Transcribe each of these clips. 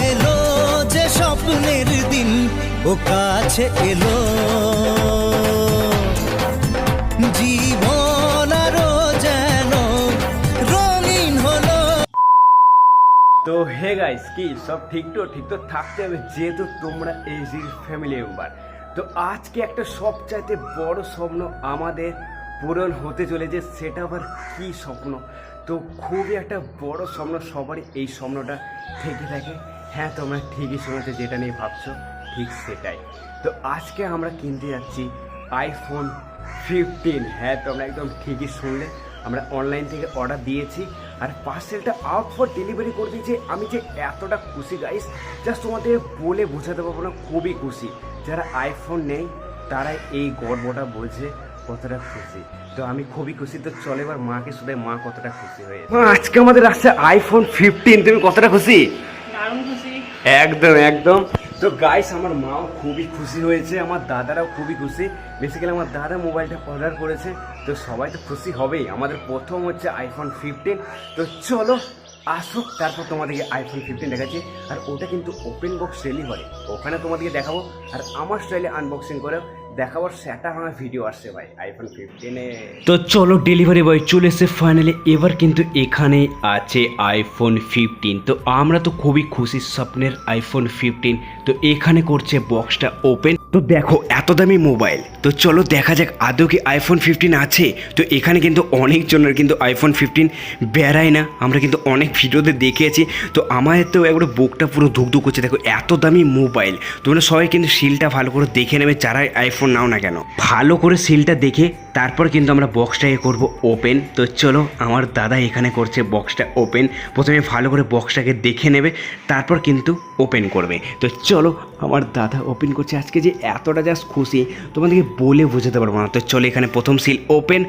এলো যে স্বপ্নের দিন, ও কাছে এলো। জীবন আরও যেন রঙিন হলো। তো হে গাইস কি সব ঠিক তো? ঠিক তো থাকতে হবে, যেহেতু তোমরা এজির ফ্যামিলি মেম্বার তো আজকে একটা সবচাইতে বড় স্বপ্ন আমাদের পূরণ হতে চলেছে, সেটা আবার কি স্বপ্ন? তো খুবই একটা বড় স্বপ্ন, সবারই এই স্বপ্নটা থেকে থাকে। হ্যাঁ তোমরা ঠিকই শুনেছো, যেটা নিয়ে ভাবছ, ঠিক সেটাই। তো আজকে আমরা কিনতে যাচ্ছি আইফোন ফিফটিন হ্যাঁ তোমরা একদম ঠিকই শুনলে। আমরা অনলাইন থেকে অর্ডার দিয়েছি আর পার্সেলটা আউট ফর ডেলিভারি করে দিয়েছে। আমি যে এতটা খুশি গাইস জাস্ট তোমাদের বলে বোঝাতে পারব না, খুবই খুশি। যারা আইফোন নেই, তারাই এই গর্বটা বোঝে কতটা খুশি। তো আমি খুবই খুশি। তো চলে এবার মাকে শুধু মা কতটা খুশি হয়ে আজকে আমাদের আসছে আইফোন ফিফটিন তুমি কতটা খুশি? দারুণ খুশি। একদম একদম। তো গাইস আমার মাও খুবই খুশি হয়েছে। আমার দাদারাও খুবই খুশি। বেসিক্যালি আমার দাদা মোবাইলটা অর্ডার করেছে। তো সবাই তো খুশি হবেই। আমাদের প্রথম হচ্ছে আইফোন ফিফটিন তো চলো আসুক তারপর তোমাদেরকে আইফোন ফিফটিন দেখাচ্ছি। আর ওটা কিন্তু ওপেন বক্স ডেলিভারি ওখানে তোমাদেরকে দেখাবো। আর আমার স্টাইলে আনবক্সিং করে দেখাবার সেটা আমার ভিডিও আসছে ভাই আইফোন ফিফটিনে তো চলো ডেলিভারি বয় চলে এসে ফাইনালি এবার কিন্তু এখানে আছে আইফোন ফিফটিন তো আমরা তো খুবই খুশি স্বপ্নের আইফোন ফিফটিন তো এখানে করছে বক্সটা ওপেন তো দেখো, এত দামি মোবাইল। তো চলো দেখা যাক, আদৌ কি আইফোন ফিফটিন আছে? তো এখানে কিন্তু অনেকজনের কিন্তু আইফোন ফিফটিন বেড়ায় না। আমরা কিন্তু অনেক ভিডিওতে দেখেছি তো আমার তো একবার বুকটা পুরো ধুকধুক করছে। দেখো, এত দামি মোবাইল। তোমরা সবাই কিন্তু সিলটা ভালো করে দেখে নেবে যারাই আইফোন নাও না কেন। ভালো করে সিলটা দেখে তারপর কিন্তু আমরা বক্সটাকে করব ওপেন তো চলো, আমার দাদা এখানে করছে বক্সটা ওপেন প্রথমে ভালো করে বক্সটাকে দেখে নেবে, তারপর কিন্তু ওপেন করবে। তো চলো, আমার দাদা ওপেন করছে। আজকে যে এতটা জাস্ট খুশি, তোমাদেরকে বলে বোঝাতে পারব না। তো চলো, এখানে প্রথম সিল ওপেন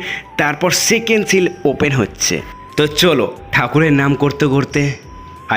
তারপর সেকেন্ড সিল ওপেন হচ্ছে। তো চলো, ঠাকুরের নাম করতে করতে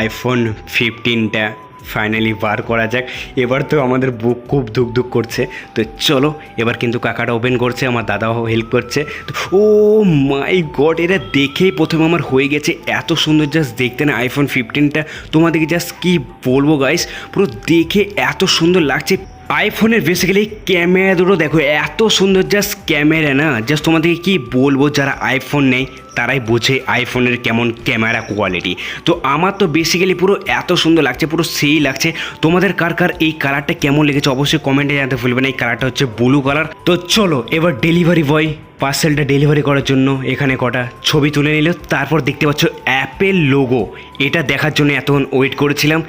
আইফোন ফিফটিনটা ফাইনালি বার করা যাক। এবার তো আমাদের বুক খুব ধুক ধুক করছে। তো চলো, এবার কিন্তু কাকাটা ওপেন করছে, আমার দাদাও হেল্প করছে। তো ও মাই গড এরা দেখেই প্রথমে আমার হয়ে গেছে। এত সুন্দর জাস্ট দেখতে না আইফোন ফিফটিনটা তোমাদেরকে জাস্ট কী বলব গাইস পুরো দেখে এত সুন্দর লাগছে। আইফোনের বেসিক্যালি ক্যামেরা দুটো দেখো, এত সুন্দর জাস্ট ক্যামেরা না জাস্ট তোমাদেরকে কি বলব, যারা আইফোন নেই, তারাই বোঝে আইফোনের কেমন ক্যামেরা কোয়ালিটি তো আমার তো বেসিক্যালি পুরো এত সুন্দর লাগছে, পুরো সেই লাগছে। তোমাদের কার কার এই কালারটা কেমন লেগেছে অবশ্যই কমেন্টে জানাতে ভুলবেন এই কালারটা হচ্ছে ব্লু কালার তো চলো, এবার ডেলিভারি বয় পার্সেলটা ডেলিভারি করার জন্য এখানে কটা ছবি তুলে নিল। তারপর দেখতে পাচ্ছ অ্যাপেল লোগো এটা দেখার জন্য এতক্ষণ ওয়েট করেছিলাম।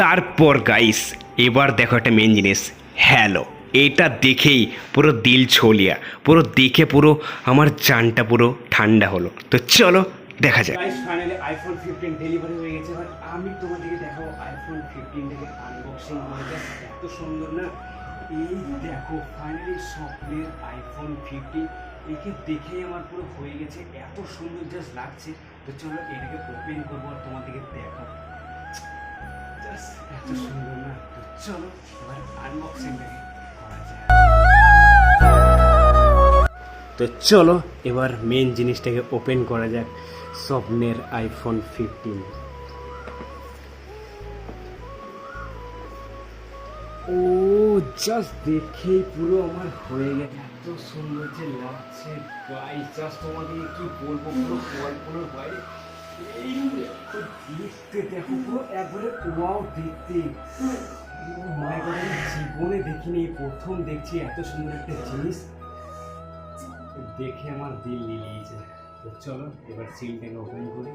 তারপর গাইস এবার দেখো একটা মেন জিনিস। হ্যালো এটা দেখেই পুরো দিল ছলিয়া, পুরো দেখে পুরো আমার জানটা পুরো ঠান্ডা হলো। তো চলো, দেখা গাইস ফাইনালি আইফোন 15 ডেলিভারি হয়ে গেছে। আমি তোমাদেরকে দেখাবো আইফোন 15 থেকে আনবক্সিং এত সুন্দর না? এই দেখো ফাইনালি আইফোন 15 একে দেখেই আমার পুরো হয়ে গেছে। এত সুন্দর জাস্ট লাগছে। তো চলো এটাকে ওপেন করব আর তোমাদেরকে দেখাবো। তো চলো, এবার তো চলো, এবার মেন জিনিসটাকে ওপেন করা যাক। স্বপ্নের আইফোন ফিফটিন ও জাস্ট দেখেই পুরো আমার হয়ে গেছে। এত সুন্দর যে লাগছে। গাই জাস্ট তোমাকে কি বলব, পুরো কল্পনার বাইরে একবারে ওয়াও দেখতে মাই গড জীবনে দেখিনি প্রথম দেখছি এত সুন্দর একটা জিনিস দেখে আমার দিল লিলিয়েছে তো চলো, এবার সিলটাকে ওপেন করি।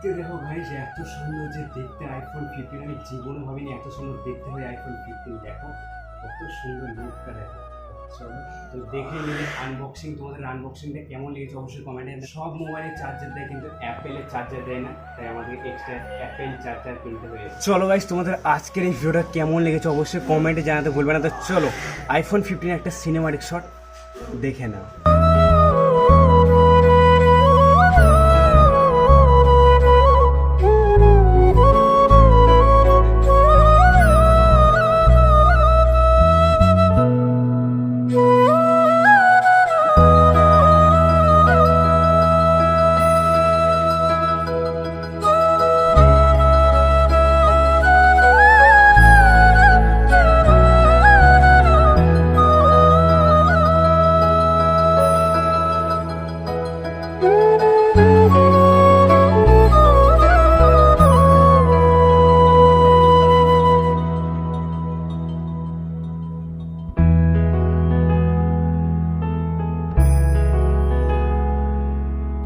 দেখতে দেখো যে এত সুন্দর যে দেখতে আইফোন ফিফটিন আমি জীবনে ভাবিনি এত সুন্দর দেখতে হয় আইফোন ফিফটিন দেখো, কত সুন্দর লুকটা দেখো। চলো, তো দেখে নিলে আনবক্সিং তোমাদের আনবক্সিংটা কেমন লেগেছে অবশ্যই কমেন্টে সব মোবাইলে চার্জার দেয় কিন্তু অ্যাপেলের চার্জার দেয় না, তাই আমাদের এক্সট্রা অ্যাপেল চার্জার কিনতে হয়েছে। চলো গাইস তোমাদের আজকের এই ভিডিওটা কেমন লেগেছে অবশ্যই কমেন্টে জানাতে ভুলবে না। তো চলো আইফোন ফিফটিন একটা সিনেমাটিক শট দেখে নাও।